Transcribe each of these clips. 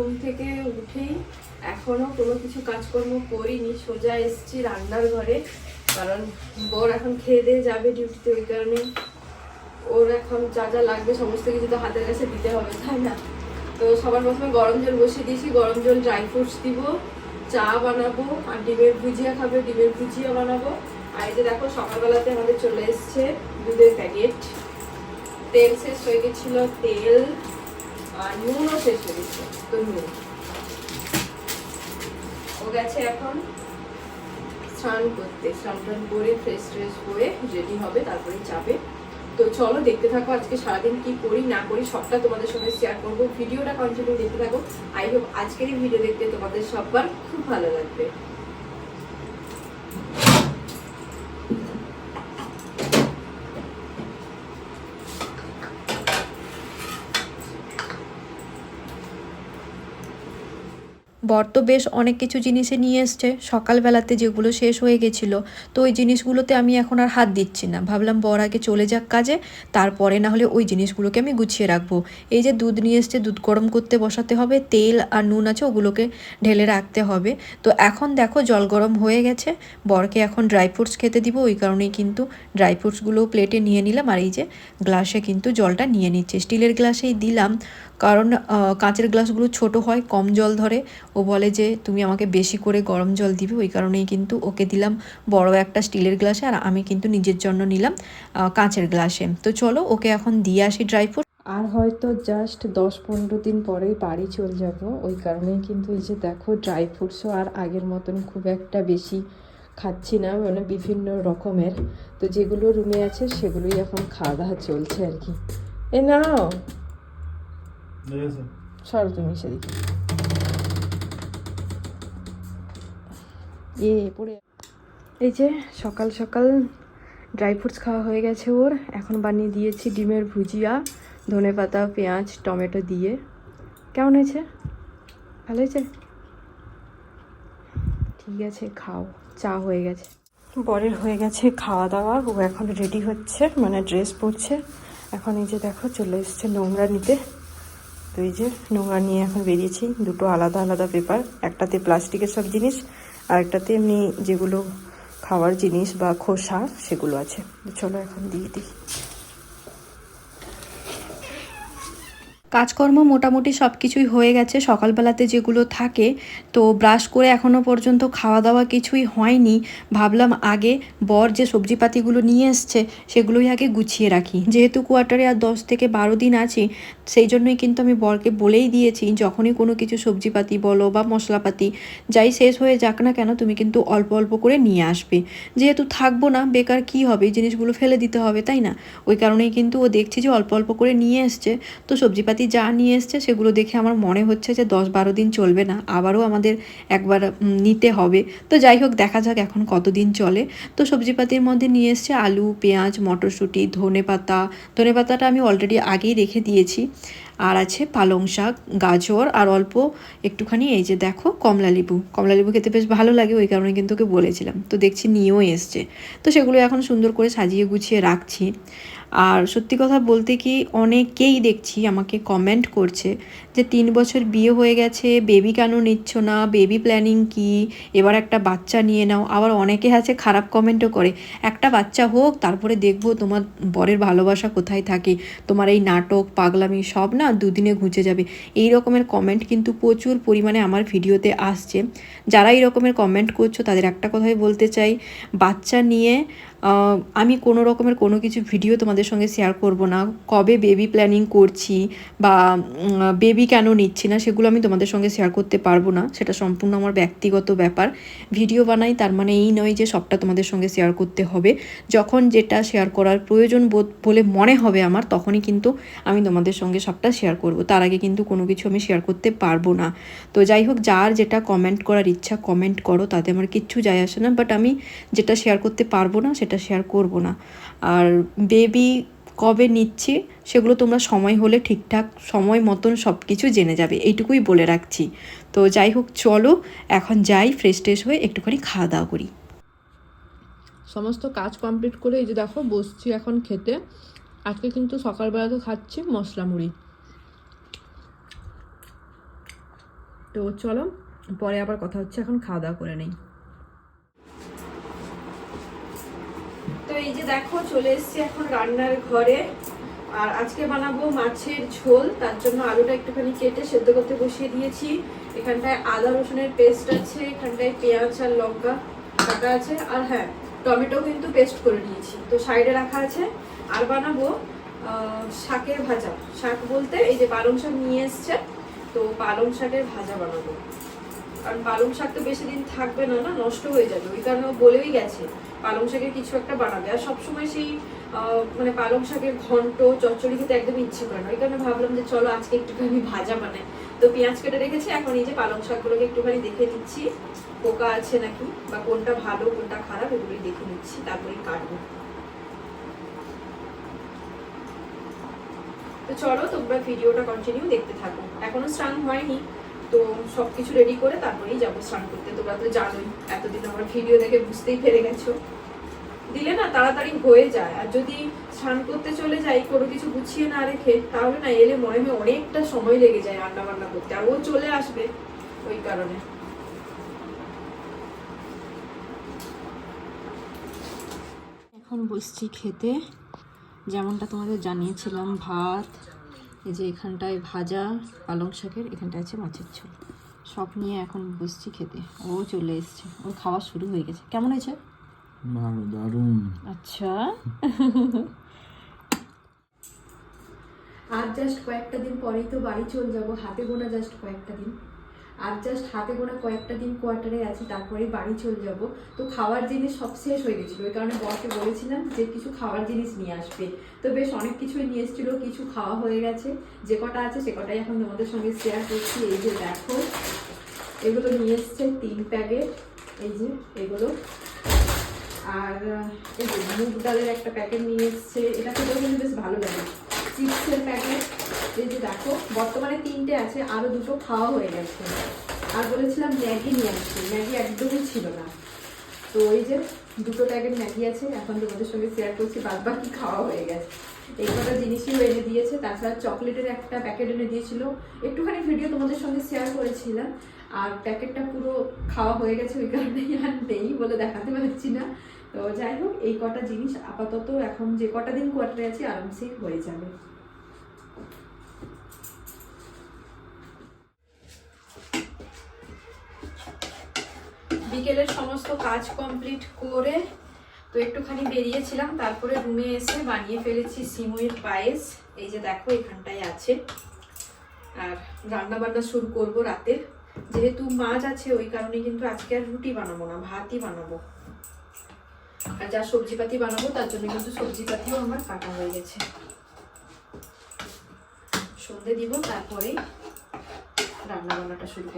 ঘুম থেকে উঠেই এখনও কোনো কিছু কাজকর্ম করিনি, সোজা এসেছি রান্নার ঘরে। কারণ বর এখন খেয়ে দিয়ে যাবে ডিউটিতে ওই কারণে ওর এখন যা যা লাগবে সমস্ত কিছু তো হাতের কাছে দিতে হবে, তাই না? তো সবার প্রথমে গরম জল বসিয়ে দিয়েছি, গরম জল ড্রাই ফ্রুটস দিব, চা বানাবো, আর ডিমের ভুজিয়া খাবে, ডিমের ভুজিয়া বানাবো। আর এই যে দেখো, সকালবেলাতে আমাদের চলে এসছে দুধের প্যাকেট তেল শেষ হয়ে গেছিল, তেল আর নুনও শেষ হয়ে গেছে তো নুন ও গেছে এখন স্নান করতে, স্নান টান করে ফ্রেশ ট্রেশ হয়ে রেডি হবে, তারপরে যাবে। তো চলো দেখতে থাকো আজকে সারাদিন কি করি, না করি, সবটা তোমাদের সঙ্গে শেয়ার করব। ভিডিওটা কন্টিনিউ দেখতে থাকো। আই হোপ আজকের এই ভিডিও দেখতে তোমাদের সবার খুব ভালো লাগবে। বর তো বেশ অনেক কিছু জিনিসে নিয়ে এসছে। সকালবেলাতে যেগুলো শেষ হয়ে গেছিল, তো ওই জিনিসগুলোতে আমি এখন আর হাত দিচ্ছি না। ভাবলাম বর আগে চলে যাক কাজে, তারপরে না হলে ওই জিনিসগুলোকে আমি গুছিয়ে রাখব। এই যে দুধ নিয়ে এসছে, দুধ গরম করতে বসাতে হবে, তেল আর নুন আছে ওগুলোকে ঢেলে রাখতে হবে। তো এখন দেখো জল গরম হয়ে গেছে, বরকে এখন ড্রাই ফ্রুটস খেতে দিব, ওই কারণেই কিন্তু ড্রাই ফ্রুটসগুলো প্লেটে নিয়ে নিলাম। আর এই যে গ্লাসে কিন্তু জলটা নিয়ে নিচ্ছে। স্টিলের গ্লাসেই দিলাম। কারণ কাঁচের গ্লাসগুলো ছোট হয়, কম জল ধরে। ও বলে যে, তুমি আমাকে বেশি করে গরম জল দিবে, ওই কারণেই কিন্তু ওকে দিলাম বড় একটা স্টিলের গ্লাসে, আর আমি কিন্তু নিজের জন্য নিলাম কাঁচের গ্লাসে। তো চলো, ওকে এখন দিয়ে আসি ড্রাই ফ্রুট। আর হয়তো জাস্ট দশ পনেরো দিন পরেই বাড়ি চলে যাব। ওই কারণেই কিন্তু এই যে দেখো, ড্রাই ফ্রুটসও আর আগের মতন খুব একটা বেশি খাচ্ছি না মানে বিভিন্ন রকমের। তো যেগুলো রুমে আছে, সেগুলোই এখন খাওয়া দাওয়া চলছে আর কি। এ নাও! সরো তুমি সেদিকে এ, পড়ে এই যে সকাল সকাল ড্রাই ফ্রুটস খাওয়া হয়ে গেছে ওর। এখন বানিয়ে দিয়েছি ডিমের ভুজিয়া, ধনে পাতা, পেঁয়াজ, টমেটো দিয়ে। কেমন হয়েছে? ভালো হয়েছে? ঠিক আছে, খাও। চা হয়ে গেছে। বরের হয়ে গেছে খাওয়া দাওয়া। ও এখন রেডি হচ্ছে মানে ড্রেস পরছে। এখন এই যে দেখো চলে এসছে নোংরা নিতে। তো এই যে নোংরা নিয়ে এখন বেরিয়েছি, দুটো আলাদা আলাদা পেপার একটাতে প্লাস্টিকের সব জিনিস আর একটাতে এমনি যেগুলো খাওয়ার জিনিস বা খোসা, সেগুলো আছে। চলো এখন দিয়ে দিই। কাজকর্ম মোটামুটি সব কিছুই হয়ে গেছে। সকালবেলাতে যেগুলো থাকে, তো ব্রাশ করে এখনও পর্যন্ত খাওয়া দাওয়া কিছুই হয়নি। ভাবলাম আগে বর যে সবজিপাতিগুলো নিয়ে এসছে, সেগুলোই আগে গুছিয়ে রাখি। যেহেতু কোয়ার্টারে আর দশ থেকে বারো দিন আছি, সেই জন্যই কিন্তু আমি বরকে বলেই দিয়েছি, যখনই কোনো কিছু সবজিপাতি বলো বা মশলাপাতি যাই শেষ হয়ে যাক না কেন, তুমি কিন্তু অল্প অল্প করে নিয়ে আসবে। যেহেতু থাকব না, বেকার কি হবে? জিনিসগুলো ফেলে দিতে হবে, তাই না? ওই কারণেই কিন্তু ও দেখছি যে অল্প অল্প করে নিয়ে এসছে। তো সবজিপাতি যা নিয়ে এসছে সেগুলো দেখে আমার মনে হচ্ছে যে দশ বারো দিন চলবে না। আবারও আমাদের একবার নিতে হবে। তো যাই হোক, দেখা যাক এখন কতদিন চলে। তো সবজিপাতির মধ্যে নিয়ে এসছে আলু, পেঁয়াজ, মটরশুঁটি ধনে পাতা ধনে পাতাটা আমি অলরেডি আগেই রেখে দিয়েছি। আর আছে পালং শাক, গাজর, আর অল্প একটুখানি এই যে দেখো কমলা লেবু। কমলা লেবু খেতে বেশ ভালো লাগে, ওই কারণে কিন্তু ওকে বলেছিলাম। তো দেখছি নিয়েও এসছে। তো সেগুলো এখন সুন্দর করে সাজিয়ে গুছিয়ে রাখছি। আর সত্যি কথা বলতে কি, অনেকেই দেখছি আমাকে কমেন্ট করছে যে তিন বছর বিয়ে হয়ে গেছে বেবি কেন নিচ্ছ না বেবি প্ল্যানিং কি, এবার একটা বাচ্চা নিয়ে নাও। আবার অনেকে আছে খারাপ কমেন্টও করে, একটা বাচ্চা হোক, তারপরে দেখব তোমার বরের ভালোবাসা কোথায় থাকে, তোমার এই নাটক, পাগলামি সব না দুদিনে ঘুচে যাবে। এই রকমের কমেন্ট কিন্তু প্রচুর পরিমাণে আমার ভিডিওতে আসছে। যারা এই রকমের কমেন্ট করছ, তাদের একটা কথাই বলতে চাই। বাচ্চা নিয়ে আমি কোনো রকমের কোনো কিছু ভিডিও তোমাদের সঙ্গে শেয়ার করব না। কবে বেবি প্ল্যানিং করছি বা বেবি কেন নিচ্ছি না, সেগুলো আমি তোমাদের সঙ্গে শেয়ার করতে পারব না। সেটা সম্পূর্ণ আমার ব্যক্তিগত ব্যাপার। ভিডিও বানাই, তার মানে এই নয় যে সবটা তোমাদের সঙ্গে শেয়ার করতে হবে। যখন যেটা শেয়ার করার প্রয়োজন বোধ, বলে মনে হবে আমার, তখনই কিন্তু আমি তোমাদের সঙ্গে সবটা শেয়ার করব। তার আগে কিন্তু কোনো কিছু আমি শেয়ার করতে পারব না। তো যাই হোক, যার যেটা কমেন্ট করার ইচ্ছা কমেন্ট করো, তাতে আমার কিচ্ছু যায় আসে না। বাট আমি যেটা শেয়ার করতে পারব না, সেটা শেয়ার করব না। আর বেবি কবে নিচ্ছি, সেগুলো তোমরা সময় হলে ঠিকঠাক সময় মতন সব কিছু জেনে যাবে। এইটুকুই বলে রাখছি। তো যাই হোক, চলো, এখন যাই ফ্রেশ ট্রেশ হয়ে একটুখানি খাওয়া দাওয়া করি। সমস্ত কাজ কমপ্লিট করে এই যে দেখো, বসছি এখন খেতে। আজকে কিন্তু সকালবেলা তো খাচ্ছি মশলা মুড়ি। তো চলো, পরে আবার কথা হচ্ছে, এখন খাওয়া দাওয়া করে নেই। এই যে দেখো, চলে এসেছি এখন রান্নার ঘরে। আর আজকে বানাবো মাছের ঝোল, তার জন্য আলুটা একটুখানি কেটে সেদ্ধ করতে বসিয়ে দিয়েছি। এখানটায় আদা রসুনের পেস্ট আছে, এখানটায় পেঁয়াজ আর লঙ্কা কাটা আছে, আর হ্যাঁ টমেটো কিন্তু পেস্ট করে নিয়েছি। তো সাইডে রাখা আছে। আর বানাবো শাকের ভাজা। শাক বলতে এই যে পালং শাক নিয়ে এসছে, তো পালং শাকের ভাজা বানাবো। কারণ পালং শাক তো বেশি দিন থাকবে না না নষ্ট হয়ে যাবে। ওই কারণে বলেই গেছে পালং শাকের কিছু একটা বানাবে। আর সবসময় সেই মানে পালং শাকের ঘন্ট, চচ্চড়ি খেতে একদম ইচ্ছে করে না। ওই কারণে ভাবলাম যে চলো আজকে একটুখানি ভাজা বানাই। তো পেঁয়াজ কেটে রেখেছি, এখন এই যে পালং শাকগুলোকে একটুখানি দেখে নিচ্ছি পোকা আছে নাকি? বা কোনটা ভালো, কোনটা খারাপ, এগুলোই দেখে নিচ্ছি। তারপরে কাটবো। তো চলো তোমরা ভিডিওটা কন্টিনিউ দেখতে থাকো। এখনও স্নান হয়নি। তো সবকিছু রেডি করে তারপরেই যাব স্নান করতে। তোমরা তো জানোই, এতদিন আমার ভিডিও দেখে বুঝতেই পেরে গেছো। দিলে না তাড়াতাড়ি হয়ে যায়। আর যদি স্নান করতে চলে যাই, কোনো কিছু গুছিয়ে না রেখে, তাহলে না এলে মনে হয় অনেকটা সময় লেগে যায় রান্না বান্না করতে। আর ও চলে আসবে ওই কারণে। এখন বসছি খেতে। যেমনটা তোমাদের জানিয়েছিলাম, ভাত এই যে এখানটায় ভাজা পালং শাকের এখানটায় আছে মাছের ঝোল। সব নিয়ে এখন বসছি খেতে। ও চলে এসছে। ও খাওয়া শুরু হয়ে গেছে। কেমন হয়েছে? ভালো দারুণ। আচ্ছা। আর জাস্ট কয়েকটা দিন পরেই তো বাড়ি চলে যাব। হাতে গোনা জাস্ট কয়েকটা দিন। আর জাস্ট হাতে গোনা কয়েকটা দিন কোয়ার্টারে আছি তারপরে বাড়ি চলে যাব। তো খাওয়ার জিনিস সব শেষ হয়ে গেছিল। ওই কারণে বরকে বলেছিলাম যে কিছু খাওয়ার জিনিস নিয়ে আসবে। তো বেশ অনেক কিছুই নিয়ে এসেছিল, কিছু খাওয়া হয়ে গেছে। যে কটা আছে সে কটাই এখন তোমাদের সঙ্গে শেয়ার করছি। এই যে দেখো, এগুলো নিয়ে এসছে তিন প্যাকেট। এই যে এগুলো। আর, এই যে মুগ ডালের একটা প্যাকেট নিয়ে এসছে। এটা খেতেও কিন্তু বেশ ভালো লাগে। চিপসের প্যাকেট। এই যে দেখো, বর্তমানে তিনটে আছে আরও দুটো খাওয়া হয়ে গেছে। আর বলেছিলাম ম্যাগি নিয়ে আসছি, ম্যাগি একদমই ছিল না। তো ওই যে দুটো প্যাকেট ম্যাগি আছে, এখন তোমাদের সঙ্গে শেয়ার করছি বাদ বাকি খাওয়া হয়ে গেছে। এই কটা জিনিসই এনে দিয়েছে, তাছাড়া চকলেটের একটা প্যাকেট এনে দিয়েছিল। একটুখানি ভিডিও তোমাদের সঙ্গে শেয়ার করেছিলাম, আর প্যাকেটটা পুরো খাওয়া হয়ে গেছে, ওই কারণেই আর নেই বলে দেখাতে পারছি না। তো যাই হোক, এই কটা জিনিস আপাতত এখন যে কটা দিন কোয়ার্টারে আছি আরামসেই হয়ে যাবে। বিকেলের সমস্ত কাজ কমপ্লিট করে তো একটুখানি বেরিয়েছিলাম, তারপরে রুমে এসে বানিয়ে ফেলেছি সিমুইয়ের পায়েস। এই যে দেখো, এখানটায় আছে। আর রান্না বান্না শুরু করব রাতের। যেহেতু মাছ আছে, ওই কারণে কিন্তু আজকে আর রুটি বানাবো না, ভাতই বানাবো। আর যা সবজিপাতি বানাবো, তার জন্য কিন্তু সবজিপাতিও আমার কাটা হয়ে গেছে। সন্ধে দিব, তারপরেই শুরু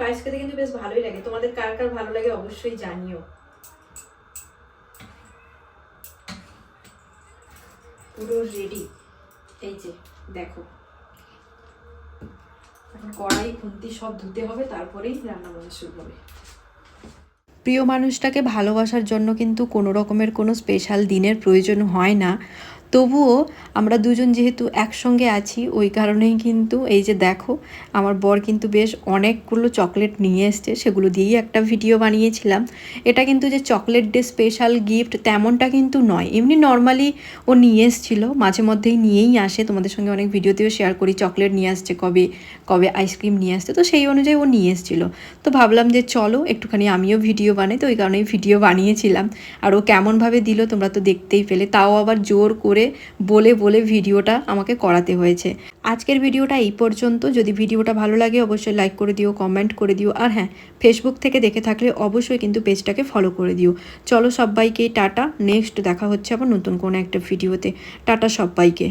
পায়েস খেতে কিন্তু বেশ ভালোই লাগে। তোমাদের কার কার ভালো লাগে অবশ্যই জানিও। পুরো রেডি এই যে, দেখো। এখন কড়াই, খুন্তি সব ধুতে হবে, তারপরেই রান্না বান্না শুরু হবে। প্রিয় মানুষটাকে ভালোবাসার জন্য কিন্তু কোনো রকমের কোনো স্পেশাল দিনের প্রয়োজন হয় না। তবুও আমরা দুজন যেহেতু একসঙ্গে আছি, ওই কারণেই কিন্তু এই যে দেখো, আমার বর কিন্তু বেশ অনেকগুলো চকলেট নিয়ে এসছে, সেগুলো দিয়েই একটা ভিডিও বানিয়েছিলাম। এটা কিন্তু যে চকলেট ডে স্পেশাল গিফট তেমনটা কিন্তু নয়। এমনি নর্মালি ও নিয়ে এসছিলো, মাঝে মধ্যেই নিয়েই আসে। তোমাদের সঙ্গে অনেক ভিডিওতেও শেয়ার করি, চকলেট নিয়ে আসছে কবে কবে আইসক্রিম নিয়ে আসছে, তো সেই অনুযায়ী ও নিয়ে এসেছিল। তো ভাবলাম যে চলো, একটুখানি আমিও ভিডিও বানাই, তো ওই কারণেই ভিডিও বানিয়েছিলাম। আর ও কেমনভাবে দিল তোমরা তো দেখতেই পেলে, তাও আবার জোর করে বলে বলে ভিডিওটা আমাকে করাতে হয়েছে। আজকের ভিডিওটা এই পর্যন্ত। যদি ভিডিওটা ভালো লাগে অবশ্যই লাইক করে দিও কমেন্ট করে দিও। আর হ্যাঁ ফেসবুক থেকে দেখে থাকলে অবশ্যই কিন্তু পেজটাকে ফলো করে দিও। চলো সবাইকে টাটা। নেক্সট দেখা হচ্ছে আবার নতুন কোনো একটা ভিডিওতে। টাটা সবাইকে।